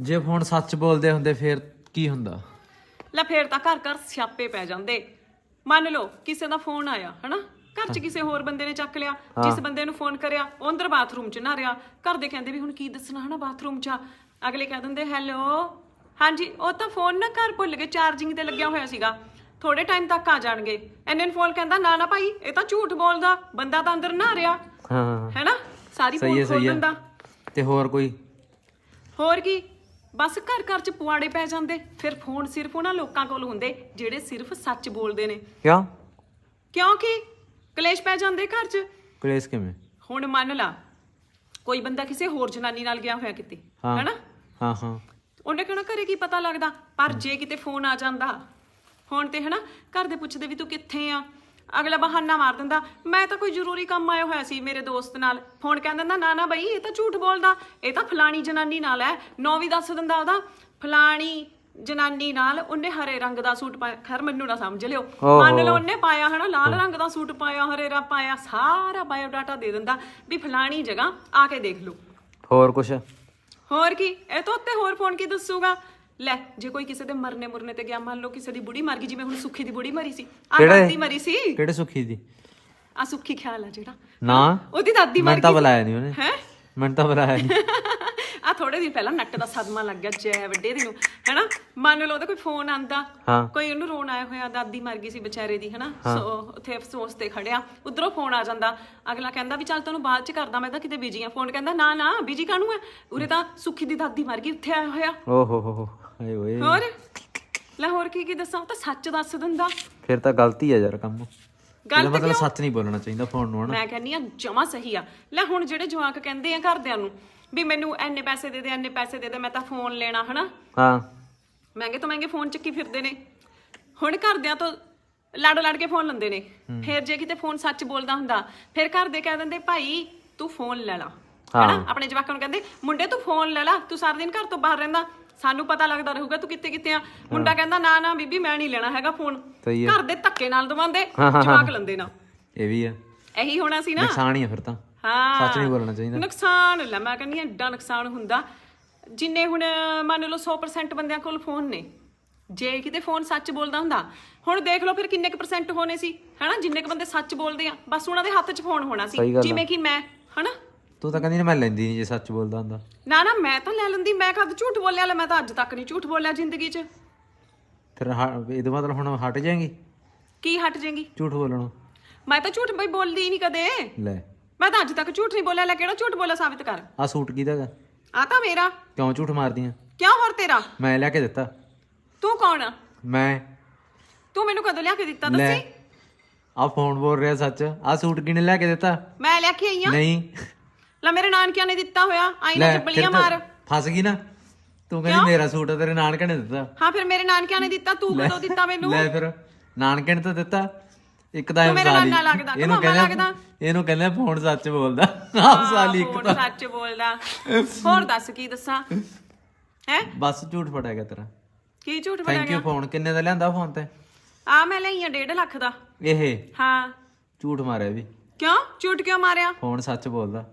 ਜੇ ਫੋਨ ਸੱਚ ਬੋਲਦੇ ਹੁੰਦੇ ਫਿਰ ਕੀ ਹੁੰਦਾ? ਲੈ ਫੇਰ ਤਾਂ ਘਰ ਘਰ ਸਿਆਪੇ ਪੈ ਜਾਂਦੇ। ਮੰਨ ਲਓ ਕਿਸੇ ਦਾ ਫੋਨ ਆਇਆ ਹਨਾ? ਘਰ 'ਚ ਕਿਸੇ ਹੋਰ ਬੰਦੇ ਨੇ ਚੱਕ ਲਿਆ ਜਿਸ ਬੰਦੇ ਨੂੰ ਫੋਨ ਕਰਿਆ ਉਹ ਅੰਦਰ ਬਾਥਰੂਮ 'ਚ ਨਾ ਰਿਹਾ। ਘਰ ਦੇ ਕਹਿੰਦੇ ਵੀ ਹੁਣ ਕੀ ਦੱਸਣਾ ਹਨਾ ਬਾਥਰੂਮ 'ਚ ਆ। ਅਗਲੇ ਕਹਿ ਦਿੰਦੇ ਹੈਲੋ ਹਾਂਜੀ ਉਹ ਤਾਂ ਫੋਨ ਨਾ ਘਰ ਭੁੱਲ ਗਏ ਚਾਰਜਿੰਗ ਤੇ ਲੱਗਿਆ ਹੋਇਆ ਸੀਗਾ। ਥੋੜੇ ਟਾਈਮ ਤੱਕ ਆ ਜਾਣਗੇ। ਐਨੇ ਨੂੰ ਫੋਨ ਕਹਿੰਦਾ ਨਾ ਨਾ ਭਾਈ ਇਹ ਤਾਂ ਝੂਠ ਬੋਲਦਾ ਬੰਦਾ ਤਾਂ ਅੰਦਰ ਨਾ ਰਿਹਾ। ਹਾਂ। ਹੈਨਾ? ਸਾਰੀ ਸਹੀ ਹੈ ਫੋਨ ਖੋਲ ਸਹੀ ਦਿੰਦਾ। ਤੇ ਹੋਰ ਕੋਈ? ਹੋਰ ਕੀ? ਬਸ ਘਰ ਘਰ ਚ ਪੁਆੜੇ ਪੈ ਜਾਂਦੇ ਫਿਰ ਫੋਨ ਸਿਰਫ ਉਹਨਾਂ ਲੋਕਾਂ ਕੋਲ ਹੁੰਦੇ ਜਿਹੜੇ ਸਿਰਫ ਸੱਚ ਬੋਲਦੇ ਨੇ। ਕਿਉਂ? ਕਿਉਂਕਿ ਕਲੇਸ਼ ਪੈ ਜਾਂਦੇ ਘਰ ਚ। ਕਲੇਸ਼ ਕਿਵੇਂ? ਹੁਣ ਮੰਨ ਲਾ ਕੋਈ ਬੰਦਾ ਕਿਸੇ ਹੋਰ ਜਨਾਨੀ ਨਾਲ ਗਿਆ ਹੋਇਆ ਕਿਤੇ ਹਾਂ। ਹੈਨਾ? ਹਾਂ ਹਾਂ। ਉਹਨੇ ਕਹਿਣਾ ਘਰੇ ਕੀ ਪਤਾ ਲੱਗਦਾ? ਪਰ ਜੇ ਕਿਤੇ ਫੋਨ ਆ ਜਾਂਦਾ ਫੋਨ ਤੇ ਹਨਾ ਘਰ ਦੇ ਪੁੱਛਦੇ ਵੀ ਤੂੰ ਕਿੱਥੇ ਆ? ਅਗਲਾ ਬਹਾਨਾ ਮਾਰ ਦਿੰਦਾ ਮੈਂ ਤਾਂ ਕੋਈ ਜ਼ਰੂਰੀ ਕੰਮ ਆਇਆ ਹੋਇਆ ਸੀ ਮੇਰੇ ਦੋਸਤ ਨਾਲ। ਫੋਨ ਕਹਿ ਦਿੰਦਾ ਨਾ ਨਾ ਬਈ ਇਹ ਤਾਂ ਝੂਠ ਬੋਲਦਾ। ਇਹ ਤਾਂ ਫਲਾਣੀ ਜਨਾਨੀ ਨਾਲ ਹੈ ਨੌ ਵੀ ਦੱਸ ਦਿੰਦਾ ਉਹਦਾ। ਫਲਾਣੀ ਜਨਾਨੀ ਨਾਲ ਉਹਨੇ ਹਰੇ ਰੰਗ ਦਾ ਸੂਟ ਪਾਇਆ। ਖੈਰ ਮੈਨੂੰ ਨਾ ਸਮਝ ਲਿਓ। ਮੰਨ ਲਓ ਉਹਨੇ ਪਾਇਆ ਹਨਾ ਲਾਲ ਰੰਗ ਦਾ ਸੂਟ ਪਾਇਆ ਹਰੇ ਰਾ ਪਾਇਆ ਸਾਰਾ ਬਾਇਓਡਾਟਾ ਦੇ ਦਿੰਦਾ ਵੀ ਫਲਾਣੀ ਜਗ੍ਹਾ ਆ ਕੇ ਦੇਖ ਲਓ। ਹੋਰ ਕੁਛ? ਹੋਰ ਕੀ? ਇਹ ਤੋਂ ਉੱਤੇ ਹੋਰ ਫੋਨ ਕੀ ਦੱਸੂਗਾ? ਲੈ ਜੇ ਕੋਈ ਕਿਸੇ ਦੇ ਮਰਨੇ ਮੁਰਨੇ ਤੇ ਗਿਆ ਮੰਨ ਲਓ ਕਿਸੇ ਦੀ ਬੁੜੀ ਮਰ ਗਈ ਜਿਵੇਂ ਹੁਣ ਸੁੱਖੀ ਦੀ ਬੁੜੀ ਮਰੀ ਸੀ। ਆ ਕਿਹੜੇ? ਦਾਦੀ ਮਰੀ ਸੀ। ਕਿਹੜੇ ਸੁਖੀ ਦੀ? ਆ ਸੁੱਖੀ ਖਿਆਲ ਆ ਜਿਹੜਾ। ਨਾ। ਉਹਦੀ ਦਾਦੀ ਮਰ ਮੈਂ ਤਾਂ ਗਈ। ਬੁਲਾਇਆ ਨਹੀਂ ਉਹਨੇ। ਹੈ? ਮੈਂ ਤਾਂ ਬੁਲਾਇਆ ਨਹੀਂ ਆ ਥੋੜੇ ਦਿਨ ਪਹਿਲਾਂ ਨੱਟ ਦਾ ਸਦਮਾ ਲੱਗ ਗਿਆ ਜੈ ਵੱਡੇ ਦੀ ਨੂੰ। ਹੈਨਾ? ਮੰਨ ਲਓ ਉਹਦਾ ਕੋਈ ਫੋਨ ਆਂਦਾ। ਹਾਂ। ਕੋਈ ਉਹਨੂੰ ਰੋਣ ਆਇਆ ਹੋਇਆ ਦਾਦੀ ਮਰ ਗਈ ਸੀ ਵਿਚਾਰੇ ਦੀ ਹਨਾ? ਸੋ ਉੱਥੇ ਅਫਸੋਸ ਤੇ ਖੜਿਆ। ਉਧਰੋਂ ਫੋਨ ਆ ਜਾਂਦਾ। ਅਗਲਾ ਕਹਿੰਦਾ ਵੀ ਚੱਲ ਤੈਨੂੰ ਬਾਅਦ ਚ ਕਰਦਾ ਮੈਂ ਤਾਂ ਕਿਤੇ ਬਿਜ਼ੀ ਆ। ਫੋਨ ਕਹਿੰਦਾ ਨਾ ਨਾ ਬਿਜ਼ੀ ਕਾਹਨੂੰ ਹੈ ਉਰੇ ਤਾਂ ਸੁੱਖੀ ਦੀ ਦਾਦੀ ਮਰ ਗਈ ਉੱਥੇ ਆਇਆ ਹੋਇਆ। ਓ ਹੋ ਹੋ ਹੋ। ਹਾਏ ਓਏ। ਹੋਰ? ਲੈ ਹੋਰ ਕੀ ਕੀ ਦੱਸਾਂ? ਉਹ ਤਾਂ ਸੱਚ ਦੱਸ ਦਿੰਦਾ। ਫਿਰ ਤਾਂ ਗਲਤੀ ਆ ਯਾਰ ਕੰਮ। ਇਹਦਾ ਗਲਤ ਮਤਲਬ ਸੱਚ ਨਹੀਂ ਬੋਲਣਾ ਚਾਹੀਦਾ ਫੋਨ ਨੂੰ ਹਨਾ? ਮੈਂ ਕਹਿੰਨੀ ਆ ਜਮਾ ਸਹੀ ਆ। ਲੈ ਹੁਣ ਜਿਹੜੇ ਜਵਾਕ ਕਹਿੰਦੇ ਆ ਘਰਦਿਆਂ ਨੂੰ ਵੀ ਮੈਨੂੰ ਐਨੇ ਪੈਸੇ ਦੇ ਦੇ ਐਨੇ ਪੈਸੇ ਦੇ ਦੇ ਮੈਂ ਤਾਂ ਫੋਨ ਲੈਣਾ ਹਨਾ? ਹਾਂ। ਮਹਿੰਗੇ ਤੋਂ ਮਹਿੰਗੇ ਫੋਨ ਚੱਕੀ ਫਿਰਦੇ ਨੇ। ਹੁਣ ਘਰਦਿਆਂ ਤੋਂ ਲੜ ਲੜ ਕੇ ਫੋਨ ਲੈਂਦੇ ਨੇ। ਫਿਰ ਜੇ ਕਿਤੇ ਫੋਨ ਸੱਚ ਬੋਲਦਾ ਹੁੰਦਾ ਫਿਰ ਘਰ ਦੇ ਕਹਿ ਦਿੰਦੇ ਭਾਈ ਤੂੰ ਫੋਨ ਲੈ ਲਾ। ਹਨਾ? ਆਪਣੇ ਜਵਾਕਾਂ ਨੂੰ ਕਹਿੰਦੇ ਮੁੰਡੇ ਤੂੰ ਫੋਨ ਲੈ ਲਾ। ਤੂੰ ਸਾਰਾ ਦਿਨ ਘਰ ਤੋਂ ਬਾਹਰ ਰਹਿੰਦਾ। ਸਾਨੂੰ ਪਤਾ ਲੱਗਦਾ ਰਹੂਗਾ ਤੂੰ ਕਿੱਥੇ ਕਿੱਥੇ ਆ। ਮੁੰਡਾ ਕਹਿੰਦਾ ਨਾ ਨਾ ਬੀਬੀ ਮੈਂ ਨਹੀਂ ਲੈਣਾ ਹੈਗਾ ਫੋਨ ਸਹੀ ਘਰ ਦੇ ਧੱਕੇ ਨਾਲ ਦਵਾਉਂਦੇ ਹਾਂ, ਹਾਂ, ਜਵਾਕ ਲੈਂਦੇ ਨਾ। ਇਹ ਵੀ ਆ। ਇਹੀ ਹੋਣਾ ਸੀ ਨਾ। ਨੁਕਸਾਨ ਹੀ ਆ ਫਿਰ ਤਾਂ। ਹਾਂ। ਸੱਚ ਨਹੀਂ ਬੋਲਣਾ ਚਾਹੀਦਾ। ਨੁਕਸਾਨ ਲੈ ਮੈਂ ਕਹਿੰਦੀ ਹਾਂ ਏਡਾ ਨੁਕਸਾਨ ਹੁੰਦਾ। ਜਿੰਨੇ ਹੁਣ ਮੰਨ ਲਓ 100% ਬੰਦਿਆਂ ਕੋਲ ਫੋਨ ਨੇ। ਜੇ ਕਿਤੇ ਫੋਨ ਸੱਚ ਬੋਲਦਾ ਹੁੰਦਾ ਹੁਣ ਦੇਖ ਲਓ ਫਿਰ ਕਿੰਨੇ ਕੁ ਪਰਸੈਂਟ ਹੋਣੇ ਸੀ। ਹਨਾ? ਜਿੰਨੇ ਕੁ ਬੰਦੇ ਸੱਚ ਬੋਲਦੇ ਆ ਬਸ ਉਹਨਾਂ ਦੇ ਹੱਥ 'ਚ ਫੋਨ ਹੋਣਾ ਸਹੀ ਸੀ ਗੱਲ ਆ। ਜਿਵੇਂ ਕਿ ਮੈਂ ਹਨਾ? ਤੂੰ ਤਾਂ ਕਹਿੰਦੀ ਨਾ ਮੈਂ ਲੈਂਦੀ ਨਹੀਂ ਜੇ ਸੱਚ ਬੋਲਦਾ ਹੁੰਦਾ। ਨਾ ਨਾ ਮੈਂ ਤਾਂ ਲੈ ਲੈਂਦੀ ਮੈਂ ਕਦ ਝੂਠ ਬੋਲਿਆ ਲੈ ਮੈਂ ਤਾਂ ਅੱਜ ਤੱਕ ਨਹੀਂ ਝੂਠ ਬੋਲਿਆ ਜ਼ਿੰਦਗੀ 'ਚ। ਫਿਰ ਹਾ- ਇਹਦਾ ਮਤਲਬ ਹੁਣ ਹਟ ਜਾਏਗੀ? ਕੀ ਹਟ ਜਾਏਗੀ? ਝੂਠ ਬੋਲਣੋਂ। ਮੈਂ ਤਾਂ ਝੂਠ ਬਈ ਬੋਲਦੀ ਹੀ ਨਹੀਂ ਕਦੇ। ਲੈ। ਮੈਂ ਤਾਂ ਅੱਜ ਤੱਕ ਝੂਠ ਨਹੀਂ ਬੋਲਿਆ ਲੈ ਕਿਹੜਾ ਝੂਠ ਬੋਲਿਆ ਸਾਬਿਤ ਕਰ। ਆ ਸੂਟ ਕਿਹਦਾ ਗਾ ਆ ਤਾਂ ਮੇਰਾ। ਕਿਉਂ ਝੂਠ ਮਾਰਦੀ ਆ ਕਿਉਂ ਹੋਰ ਤੇਰਾ? ਮੈਂ ਲਿਆ ਕੇ ਦਿੱਤਾ। ਤੂੰ ਕੌਣ ਆ? ਮੈਂ। ਤੂੰ ਮੈਨੂੰ ਕਦੋਂ ਲਿਆ ਕੇ ਦਿੱਤਾ ਲੈ। ਦੱਸੀ ਆ ਫੋਨ ਬੋਲ ਰਿਹਾ ਸੱਚ। ਆ ਸੂਟ ਕਿਹਨੇ ਲਿਆ ਕੇ ਦਿੱਤਾ? ਮੈਂ ਲੈ ਕੇ ਆਈ ਆ? ਨਹੀਂ। ਲੈ ਮੇਰੇ ਨਾਨਕਿਆਂ ਨੇ ਦਿੱਤਾ ਹੋਇਆ ਆਈ ਨਾ ਚੱਪਲੀਆਂ ਤਾਂ ਮਾਰ। ਫਸ ਗਈ ਨਾ। ਤੂੰ ਕਹਿੰਦੀ ਮੇਰਾ ਸੂਟ ਆ, ਤੇਰੇ ਨਾਨਕੇ ਨੇ ਦਿੱਤਾ। ਹਾਂ ਫਿਰ ਮੇਰੇ ਨਾਨਕਿਆਂ ਨੇ ਦਿੱਤਾ ਤੂੰ ਕਦੋਂ ਦਿੱਤਾ ਮੈਨੂੰ? ਲੈ ਫਿਰ ਨਾਨਕੇ ਨੇ ਤਾਂ ਦਿੱਤਾ। ਇੱਕ ਤਾਂ ਇਹ ਤੂੰ ਮੇਰਾ ਨਾਨਾ ਲੱਗਦਾ, ਇਹਨੂੰ ਤੂੰ ਕਹਿੰਦੇ ਇਹਨੂੰ ਕਹਿੰਦੇ ਫੋਨ ਸੱਚ ਬੋਲਦਾ। ਆਪ ਸਾਲੀ ਇੱਕ ਹੁਣ ਸੱਚ ਬੋਲਦਾ। ਹੋਰ ਦੱਸ ਕੀ ਦੱਸਾਂ? ਹੈ? ਬਸ ਝੂਠ ਫੜਿਆ ਤੇਰਾ। ਕੀ ਝੂਠ ਥੈਂਕ ਯੂ ਫੋਨ। ਕਿੰਨੇ ਦਾ ਲਿਆਂਦਾ ਫੋਨ ਤੇ? ਆ ਮੈਂ ਲਈ ਆ 1.5 ਲੱਖ ਦਾ। ਇਹ? ਹਾਂ। ਝੂਠ ਮਾਰਿਆ ਵੀ। ਕਿਉਂ? ਝੂਠ ਕਿਉਂ ਮਾਰਿਆ? ਫੋਨ ਸੱਚ ਬੋਲਦਾ।